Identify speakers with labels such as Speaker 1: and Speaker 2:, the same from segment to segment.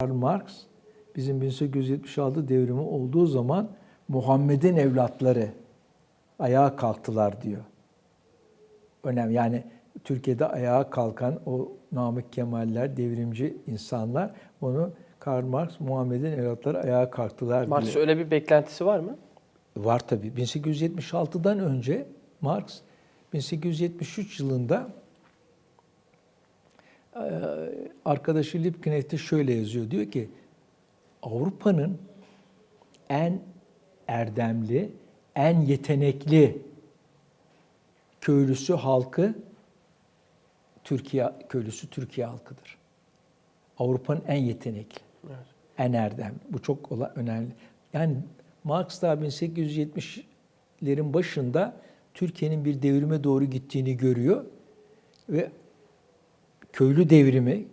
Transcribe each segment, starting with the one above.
Speaker 1: Karl Marx bizim 1876 devrimi olduğu zaman Muhammed'in evlatları ayağa kalktılar diyor. Önemli yani Türkiye'de ayağa kalkan o Namık Kemaller, devrimci insanlar onu Karl Marx, Muhammed'in evlatları ayağa kalktılar diyor.
Speaker 2: Marx öyle bir beklentisi var mı?
Speaker 1: Var tabii. 1876'dan önce Marx 1873 yılında arkadaşı Liebknecht'e şöyle yazıyor. Diyor ki Avrupa'nın en erdemli, en yetenekli köylüsü halkı Türkiye köylüsü Türkiye halkıdır. Avrupa'nın en yetenekli
Speaker 2: Evet.
Speaker 1: en erdemli. Bu çok önemli. Yani Marx da 1870'lerin başında Türkiye'nin bir devrime doğru gittiğini görüyor ve köylü devrimi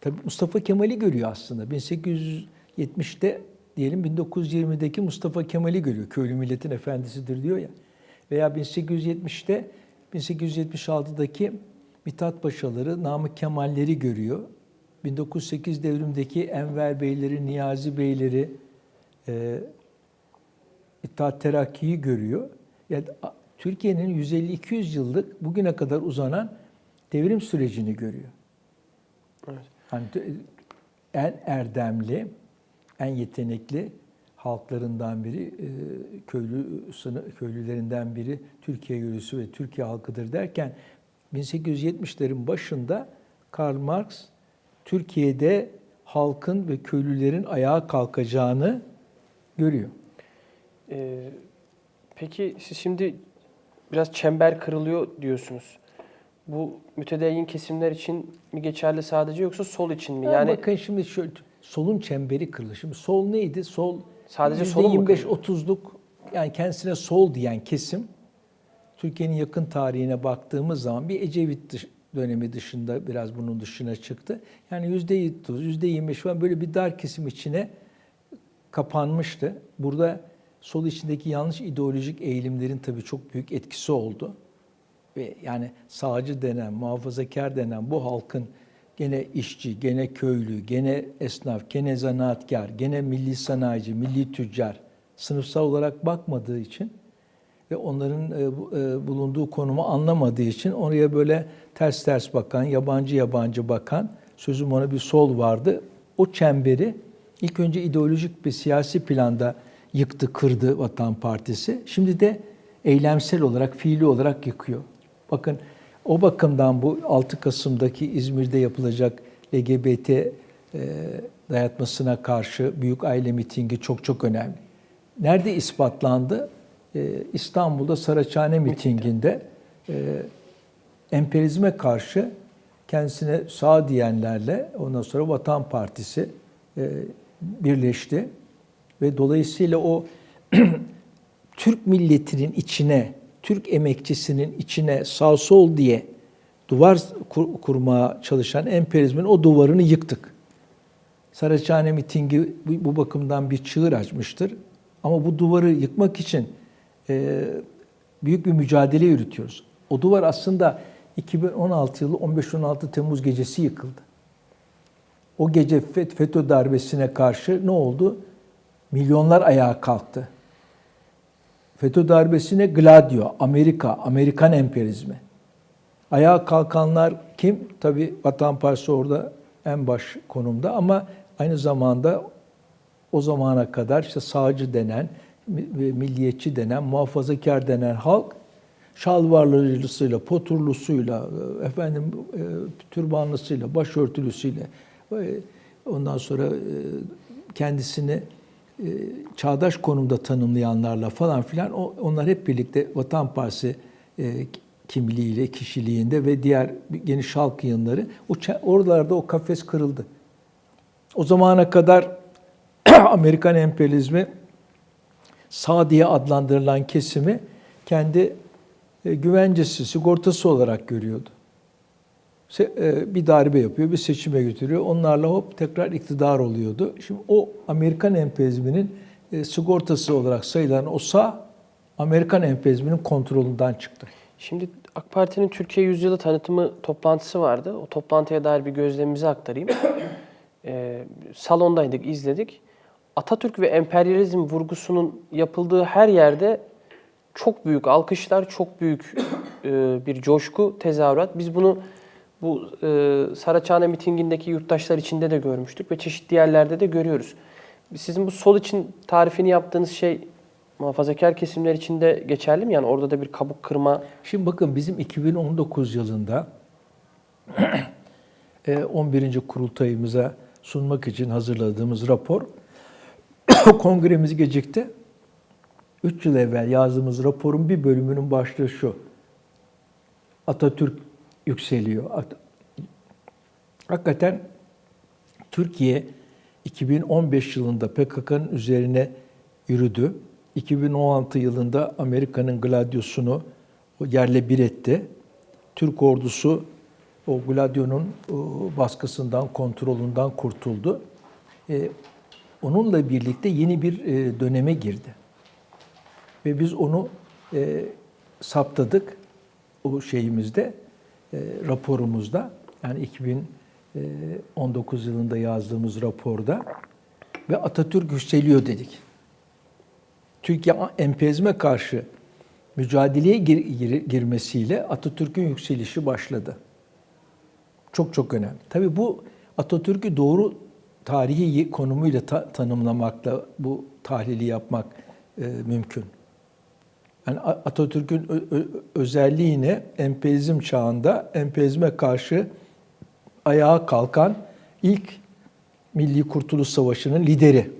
Speaker 1: tabii Mustafa Kemal'i görüyor aslında. 1870'te diyelim 1920'deki Mustafa Kemal'i görüyor. Köylü milletin efendisidir diyor ya. Veya 1870'te 1876'daki Mithat Paşaları, Namık Kemal'leri görüyor. 1908 devrimdeki Enver Beyleri, Niyazi Beyleri, e, İttihat Terakki'yi görüyor. Yani Türkiye'nin 150-200 yıllık bugüne kadar uzanan devrim sürecini görüyor.
Speaker 2: Evet.
Speaker 1: Hani en erdemli, en yetenekli halklarından biri, e, köylü köylülerinden biri Türkiye yörüsü ve Türkiye halkıdır derken 1870'lerin başında Karl Marx Türkiye'de halkın ve köylülerin ayağa kalkacağını görüyor.
Speaker 2: Ee, peki siz şimdi biraz çember kırılıyor diyorsunuz. Bu mütedeyyin kesimler için mi geçerli sadece yoksa sol için mi?
Speaker 1: Yani bakın şimdi şöyle solun çemberi kırılır. Şimdi sol neydi? Sol
Speaker 2: Sadece solu mu
Speaker 1: 25-30'luk yani kendisine sol diyen kesim Türkiye'nin yakın tarihine baktığımız zaman bir Ecevit dış- dönemi dışında biraz bunun dışına çıktı. Yani %30, %25 falan böyle bir dar kesim içine kapanmıştı. Burada sol içindeki yanlış ideolojik eğilimlerin tabii çok büyük etkisi oldu. Ve yani sağcı denen, muhafazakar denen bu halkın gene işçi, gene köylü, gene esnaf, gene zanaatkar, gene milli sanayici, milli tüccar sınıfsal olarak bakmadığı için ve onların e, e, bulunduğu konumu anlamadığı için oraya böyle ters ters bakan, yabancı yabancı bakan, sözüm ona bir sol vardı. O çemberi ilk önce ideolojik bir siyasi planda yıktı, kırdı Vatan Partisi. Şimdi de eylemsel olarak, fiili olarak yıkıyor. Bakın o bakımdan bu 6 Kasım'daki İzmir'de yapılacak LGBT e, dayatmasına karşı büyük aile mitingi çok çok önemli. Nerede ispatlandı? Ee, İstanbul'da Saraçhane mitinginde e, emperyalizme karşı kendisine sağ diyenlerle ondan sonra Vatan Partisi e, birleşti ve dolayısıyla o Türk milletinin içine, Türk emekçisinin içine sağ sol diye duvar kur- kurmaya çalışan emperyalizmin o duvarını yıktık. Saraçhane mitingi bu, bakımdan bir çığır açmıştır. Ama bu duvarı yıkmak için e, büyük bir mücadele yürütüyoruz. O duvar aslında 2016 yılı 15-16 Temmuz gecesi yıkıldı. O gece FET- FETÖ darbesine karşı ne oldu? Milyonlar ayağa kalktı. FETÖ darbesine Gladio, Amerika, Amerikan emperyalizmi. Ayağa kalkanlar kim? Tabii Vatan Partisi orada en baş konumda ama aynı zamanda o zamana kadar işte sağcı denen, milliyetçi denen, muhafazakar denen halk şalvarlısıyla, poturlusuyla, e, efendim e, türbanlısıyla, başörtülüsüyle e, ondan sonra kendisini e, çağdaş konumda tanımlayanlarla falan filan o- onlar hep birlikte Vatan Partisi e, kimliğiyle, kişiliğinde ve diğer geniş halk yığınları o oralarda o kafes kırıldı. O zamana kadar Amerikan emperyalizmi sağ diye adlandırılan kesimi kendi e, güvencesi, sigortası olarak görüyordu. E, Bir darbe yapıyor, bir seçime götürüyor. Onlarla hop tekrar iktidar oluyordu. Şimdi o Amerikan emperyalizminin e, sigortası olarak sayılan o sağ Amerikan emperyalizminin kontrolünden çıktı.
Speaker 2: Şimdi AK Parti'nin Türkiye Yüzyılı tanıtımı toplantısı vardı. O toplantıya dair bir gözlemimizi aktarayım. e, salondaydık, izledik. Atatürk ve emperyalizm vurgusunun yapıldığı her yerde çok büyük alkışlar, çok büyük e, bir coşku, tezahürat. Biz bunu bu e, Saraçhane mitingindeki yurttaşlar içinde de görmüştük ve çeşitli yerlerde de görüyoruz. Sizin bu sol için tarifini yaptığınız şey muhafazakar kesimler için de geçerli mi? Yani orada da bir kabuk kırma
Speaker 1: Şimdi bakın bizim 2019 yılında e, 11. kurultayımıza sunmak için hazırladığımız rapor kongremiz gecikti. 3 yıl evvel yazdığımız raporun bir bölümünün başlığı şu. Atatürk yükseliyor. At- Hakikaten Türkiye 2015 yılında PKK'nın üzerine yürüdü. 2016 yılında Amerika'nın Gladiosu'nu o yerle bir etti. Türk ordusu o Gladio'nun baskısından, kontrolünden kurtuldu. E, onunla birlikte yeni bir e, döneme girdi. Ve biz onu e, saptadık o şeyimizde, raporumuzda. Yani 2019 yılında yazdığımız raporda ve Atatürk yükseliyor dedik. Türkiye emperyalizme karşı mücadeleye gir- gir- girmesiyle Atatürk'ün yükselişi başladı. Çok çok önemli. Tabii bu Atatürk'ü doğru tarihi konumuyla ta- tanımlamakla bu tahlili yapmak e, mümkün. Yani Atatürk'ün ö- ö- özelliği ne? Emperyalizm çağında emperyalizme karşı ayağa kalkan ilk Milli Kurtuluş Savaşı'nın lideri.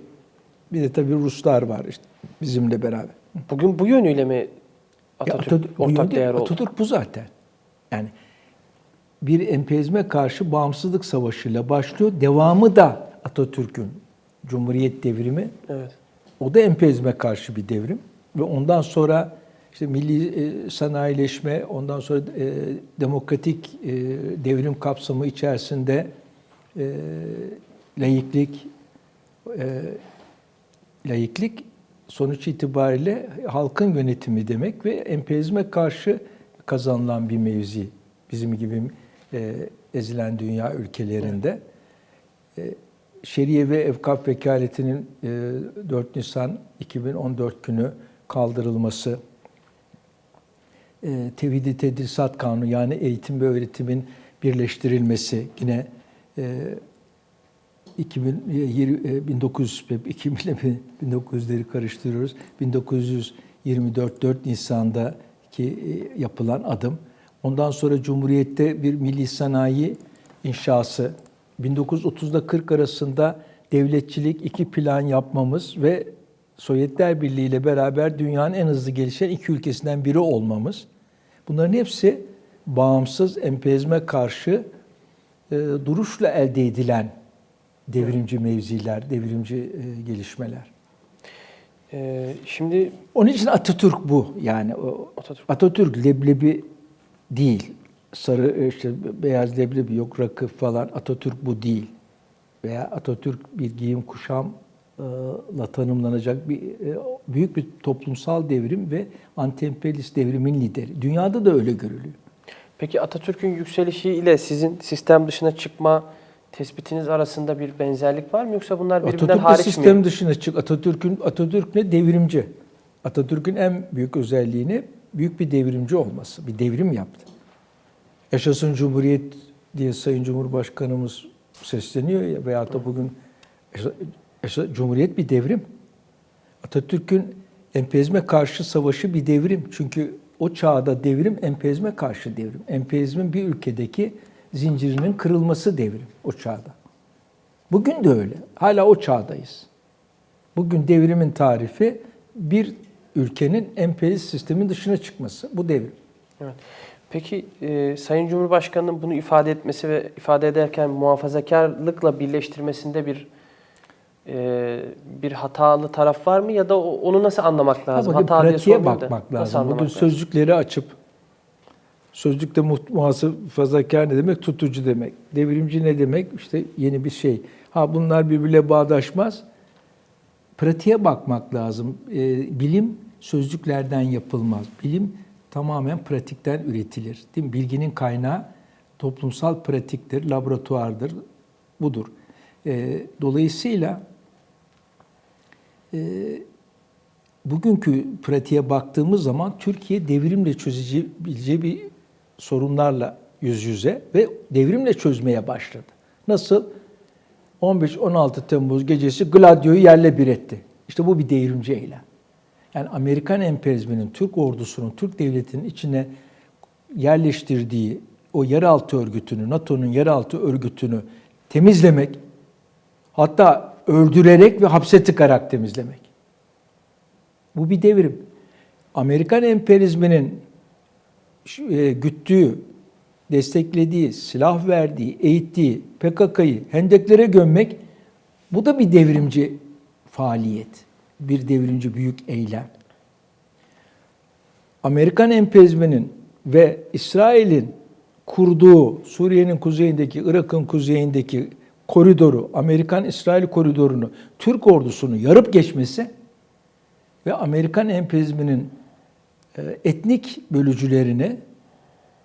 Speaker 1: Bir de tabii Ruslar var işte bizimle beraber.
Speaker 2: bugün bu yönüyle mi
Speaker 1: Ya
Speaker 2: Atatürk
Speaker 1: Atatürk-
Speaker 2: ortak değer oldu?
Speaker 1: Atatürk bu zaten. Yani bir emperyalizme karşı bağımsızlık savaşıyla başlıyor. Devamı da Atatürk'ün Cumhuriyet devrimi.
Speaker 2: Evet.
Speaker 1: O da emperyalizme karşı bir devrim. Ve ondan sonra işte milli e, sanayileşme, ondan sonra e, demokratik e, devrim kapsamı içerisinde laiklik, e, laiklik sonuç itibariyle halkın yönetimi demek ve emperyalizme karşı kazanılan bir mevzi bizim gibi ezilen dünya ülkelerinde. E, Şeriye ve Evkaf Vekaletinin e, 4 Nisan 2014 günü kaldırılması, e, Tevhid-i Tedrisat Kanunu yani eğitim ve öğretimin birleştirilmesi yine e, 2020, e, 1900 2000 ile 1900'leri karıştırıyoruz. 1924 4 Nisan'daki e, yapılan adım. Ondan sonra Cumhuriyet'te bir milli sanayi inşası. 1930'da 40 arasında devletçilik iki plan yapmamız ve Sovyetler Birliği ile beraber dünyanın en hızlı gelişen iki ülkesinden biri olmamız. Bunların hepsi bağımsız emperyalizme karşı e, duruşla elde edilen devrimci mevziler, devrimci e, gelişmeler.
Speaker 2: Ee, şimdi
Speaker 1: Onun için Atatürk bu. Yani o,
Speaker 2: Atatürk.
Speaker 1: Atatürk leblebi değil. Sarı e, işte beyaz leblebi yok rakı falan. Atatürk bu değil. Veya Atatürk bir giyim kuşamla tanımlanacak bir büyük bir toplumsal devrim ve anti-emperyalist devrimin lideri. Dünyada da öyle görülüyor.
Speaker 2: Peki Atatürk'ün yükselişi ile sizin sistem dışına çıkma tespitiniz arasında bir benzerlik var mı yoksa bunlar birbirinden
Speaker 1: Atatürk
Speaker 2: hariç
Speaker 1: sistem
Speaker 2: mi?
Speaker 1: dışına çık. Atatürk'ün Atatürk ne devrimci. Atatürk'ün en büyük özelliği ne? Büyük bir devrimci olması. Bir devrim yaptı. Yaşasın Cumhuriyet diye Sayın Cumhurbaşkanımız sesleniyor ya veyahut da bugün yaşa- Cumhuriyet bir devrim. Atatürk'ün emperyalizme karşı savaşı bir devrim. Çünkü o çağda devrim emperyalizme karşı devrim. Emperyalizmin bir ülkedeki zincirinin kırılması devrim o çağda. Bugün de öyle. Hala o çağdayız. Bugün devrimin tarifi bir ülkenin emperyalist sistemin dışına çıkması. Bu devrim.
Speaker 2: Evet. Peki e, Sayın Cumhurbaşkanı'nın bunu ifade etmesi ve ifade ederken muhafazakarlıkla birleştirmesinde bir e, bir hatalı taraf var mı ya da onu nasıl anlamak lazım?
Speaker 1: Ama
Speaker 2: Hata
Speaker 1: pratiğe
Speaker 2: da
Speaker 1: bakmak
Speaker 2: nasıl
Speaker 1: lazım. Bugün
Speaker 2: lazım?
Speaker 1: sözlükleri açıp sözlükte mu- muhafazakar ne demek? Tutucu demek. Devrimci ne demek? İşte yeni bir şey. Ha bunlar birbirle bağdaşmaz. Pratiğe bakmak lazım. Ee, bilim sözlüklerden yapılmaz. Bilim tamamen pratikten üretilir. Değil mi? Bilginin kaynağı toplumsal pratiktir, laboratuvardır. Budur. E, dolayısıyla e, bugünkü pratiğe baktığımız zaman Türkiye devrimle çözebileceği bir sorunlarla yüz yüze ve devrimle çözmeye başladı. Nasıl? 15-16 Temmuz gecesi Gladio'yu yerle bir etti. İşte bu bir devrimci eylem. Yani Amerikan emperyalizminin Türk ordusunun, Türk devletinin içine yerleştirdiği o yeraltı örgütünü, NATO'nun yeraltı örgütünü temizlemek, hatta öldürerek ve hapse tıkarak temizlemek. Bu bir devrim. Amerikan emperyalizminin e, güttüğü, desteklediği, silah verdiği, eğittiği PKK'yı hendeklere gömmek bu da bir devrimci faaliyet. Bir devrimci büyük eylem. Amerikan emperyalizminin ve İsrail'in kurduğu Suriye'nin kuzeyindeki, Irak'ın kuzeyindeki koridoru, Amerikan-İsrail koridorunu, Türk ordusunu yarıp geçmesi ve Amerikan emperyalizminin e, etnik bölücülerini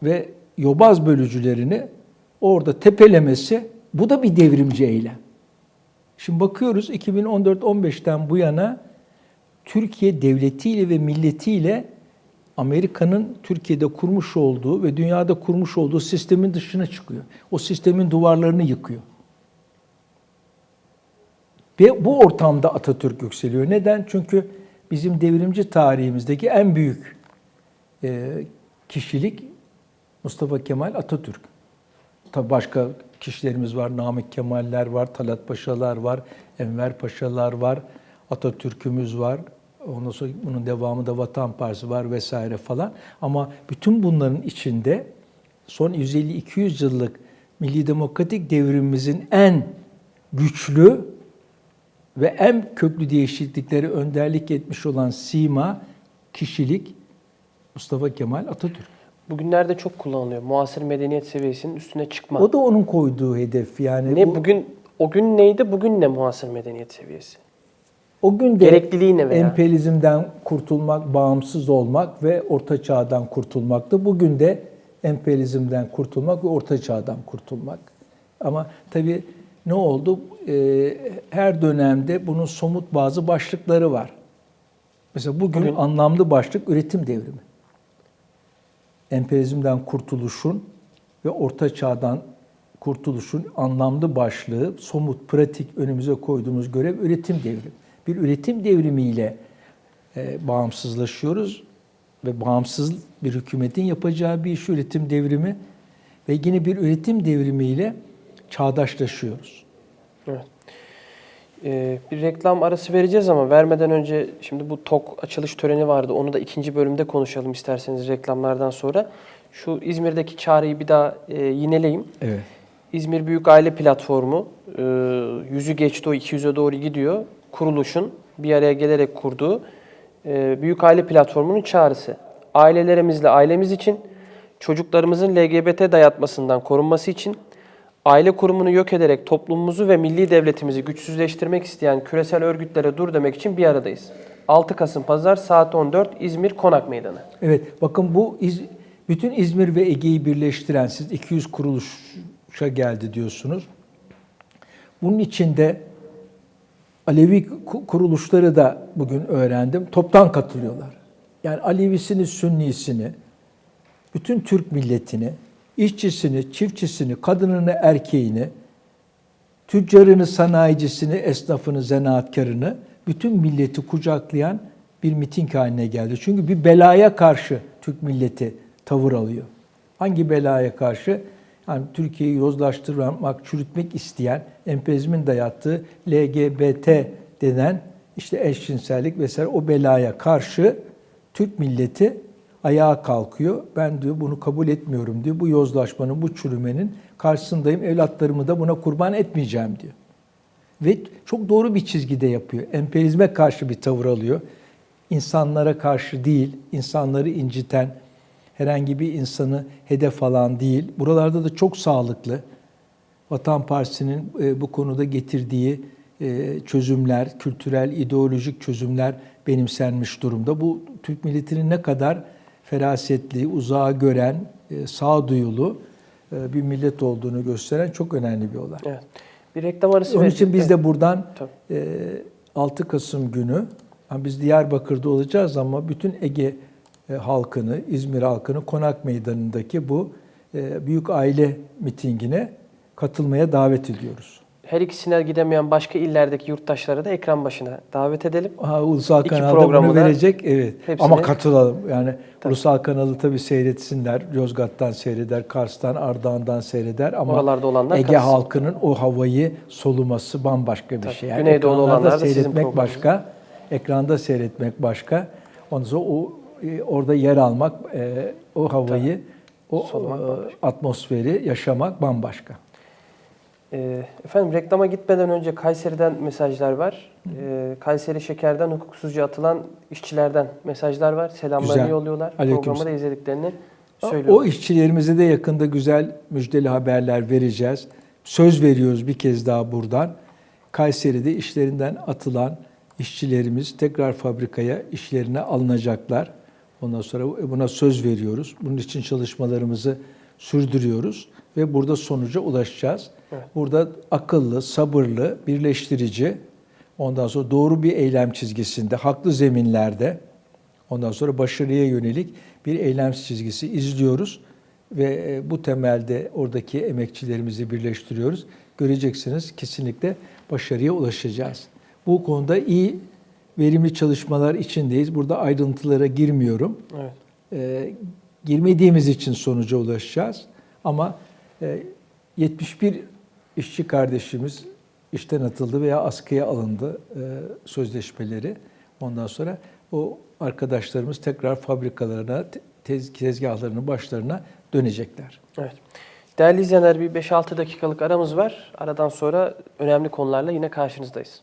Speaker 1: ve yobaz bölücülerini orada tepelemesi bu da bir devrimci eylem. Şimdi bakıyoruz 2014-15'ten bu yana Türkiye devletiyle ve milletiyle Amerika'nın Türkiye'de kurmuş olduğu ve dünyada kurmuş olduğu sistemin dışına çıkıyor. O sistemin duvarlarını yıkıyor. Ve bu ortamda Atatürk yükseliyor. Neden? Çünkü bizim devrimci tarihimizdeki en büyük e, kişilik Mustafa Kemal Atatürk. Tabi başka kişilerimiz var. Namık Kemaller var, Talat Paşalar var, Enver Paşalar var, Atatürk'ümüz var. Ondan sonra bunun devamı da Vatan Partisi var vesaire falan. Ama bütün bunların içinde son 150-200 yıllık milli demokratik devrimimizin en güçlü ve en köklü değişiklikleri önderlik etmiş olan sima, kişilik Mustafa Kemal Atatürk.
Speaker 2: Bugünlerde çok kullanılıyor. Muasır medeniyet seviyesinin üstüne çıkma.
Speaker 1: O da onun koyduğu hedef. Yani
Speaker 2: ne
Speaker 1: bu-
Speaker 2: bugün o gün neydi? Bugün ne muasır medeniyet seviyesi?
Speaker 1: O gün de
Speaker 2: Gerekliliği ne veya?
Speaker 1: emperyalizmden kurtulmak, bağımsız olmak ve orta çağdan kurtulmaktı. Bugün de emperyalizmden kurtulmak ve orta çağdan kurtulmak. Ama tabii ne oldu? Ee, her dönemde bunun somut bazı başlıkları var. Mesela bugün,
Speaker 2: Bugün-
Speaker 1: anlamlı başlık üretim devrimi. Emperyalizmden kurtuluşun ve orta çağdan kurtuluşun anlamlı başlığı, somut, pratik önümüze koyduğumuz görev üretim devrimi. Bir üretim devrimiyle e, bağımsızlaşıyoruz ve bağımsız bir hükümetin yapacağı bir iş üretim devrimi ve yine bir üretim devrimiyle çağdaşlaşıyoruz.
Speaker 2: Evet. Ee, bir reklam arası vereceğiz ama vermeden önce şimdi bu TOK açılış töreni vardı. Onu da ikinci bölümde konuşalım isterseniz reklamlardan sonra. Şu İzmir'deki çağrıyı bir daha e, yineleyeyim.
Speaker 1: Evet.
Speaker 2: İzmir Büyük Aile Platformu e, yüzü geçti o 200'e doğru gidiyor. Kuruluşun bir araya gelerek kurduğu e, Büyük Aile Platformu'nun çağrısı. Ailelerimizle ailemiz için, çocuklarımızın LGBT dayatmasından korunması için, aile kurumunu yok ederek toplumumuzu ve milli devletimizi güçsüzleştirmek isteyen küresel örgütlere dur demek için bir aradayız. 6 Kasım Pazar saat 14 İzmir Konak Meydanı.
Speaker 1: Evet, bakın bu İz- bütün İzmir ve Ege'yi birleştiren siz 200 kuruluşa geldi diyorsunuz. Bunun içinde Alevi ku- kuruluşları da bugün öğrendim. Toptan katılıyorlar. Yani Alevisini, Sünnisini, bütün Türk milletini, işçisini, çiftçisini, kadınını, erkeğini, tüccarını, sanayicisini, esnafını, zanaatkarını, bütün milleti kucaklayan bir miting haline geldi. Çünkü bir belaya karşı Türk milleti tavır alıyor. Hangi belaya karşı? Yani Türkiye'yi yozlaştırmak, çürütmek isteyen, emperyalizmin dayattığı LGBT denen işte eşcinsellik vesaire o belaya karşı Türk milleti ayağa kalkıyor. Ben diyor bunu kabul etmiyorum diyor. Bu yozlaşmanın, bu çürümenin karşısındayım. Evlatlarımı da buna kurban etmeyeceğim diyor. Ve çok doğru bir çizgide yapıyor. Emperyalizme karşı bir tavır alıyor. İnsanlara karşı değil, insanları inciten, herhangi bir insanı hedef alan değil. Buralarda da çok sağlıklı. Vatan Partisi'nin e, bu konuda getirdiği e, çözümler, kültürel, ideolojik çözümler benimsenmiş durumda. Bu Türk milletinin ne kadar ferasetli, uzağa gören, e, sağduyulu e, bir millet olduğunu gösteren çok önemli bir olay.
Speaker 2: Evet. Bir reklam arası
Speaker 1: Onun için biz de buradan
Speaker 2: Tabii.
Speaker 1: e, 6 Kasım günü yani biz Diyarbakır'da olacağız ama bütün Ege e, halkını, İzmir halkını Konak Meydanı'ndaki bu e, büyük aile mitingine katılmaya davet ediyoruz.
Speaker 2: Her ikisine gidemeyen başka illerdeki yurttaşları da ekran başına davet edelim.
Speaker 1: Ha, ulusal
Speaker 2: İki
Speaker 1: kanalda
Speaker 2: programı
Speaker 1: bunu verecek. Evet.
Speaker 2: hepsine-
Speaker 1: Ama katılalım. Yani
Speaker 2: Tabii.
Speaker 1: ulusal kanalı tabii seyretsinler. Yozgat'tan seyreder, Kars'tan, Ardahan'dan seyreder ama
Speaker 2: Oralarda olanlar
Speaker 1: Ege
Speaker 2: katılsın.
Speaker 1: halkının o havayı soluması bambaşka bir
Speaker 2: Tabii.
Speaker 1: şey. Yani
Speaker 2: Güneydoğulu olanlar da
Speaker 1: seyretmek başka, ekranda seyretmek başka. Ondan sonra o e, orada yer almak, e, o havayı, o
Speaker 2: Solumak
Speaker 1: e,
Speaker 2: bambaşka.
Speaker 1: atmosferi yaşamak bambaşka.
Speaker 2: Ee, efendim reklama gitmeden önce Kayseri'den mesajlar var. Ee, Kayseri Şeker'den hukuksuzca atılan işçilerden mesajlar var. Selamlarını
Speaker 1: Güzel.
Speaker 2: yolluyorlar.
Speaker 1: Aleyküm
Speaker 2: Programı da izlediklerini
Speaker 1: O
Speaker 2: söylüyorlar.
Speaker 1: işçilerimize de yakında güzel müjdeli haberler vereceğiz. Söz veriyoruz bir kez daha buradan. Kayseri'de işlerinden atılan işçilerimiz tekrar fabrikaya işlerine alınacaklar. Ondan sonra buna söz veriyoruz. Bunun için çalışmalarımızı sürdürüyoruz ve burada sonuca ulaşacağız.
Speaker 2: Evet.
Speaker 1: Burada akıllı, sabırlı, birleştirici, ondan sonra doğru bir eylem çizgisinde, haklı zeminlerde Ondan sonra başarıya yönelik bir eylem çizgisi izliyoruz ve e, bu temelde oradaki emekçilerimizi birleştiriyoruz. Göreceksiniz kesinlikle başarıya ulaşacağız. Bu konuda iyi verimli çalışmalar içindeyiz. Burada ayrıntılara girmiyorum.
Speaker 2: Evet.
Speaker 1: E, girmediğimiz için sonuca ulaşacağız. Ama e, 71 işçi kardeşimiz işten atıldı veya askıya alındı e, sözleşmeleri. Ondan sonra o arkadaşlarımız tekrar fabrikalarına, te- tez, tezgahlarının başlarına dönecekler.
Speaker 2: Evet. Değerli izleyenler bir 5-6 dakikalık aramız var. Aradan sonra önemli konularla yine karşınızdayız.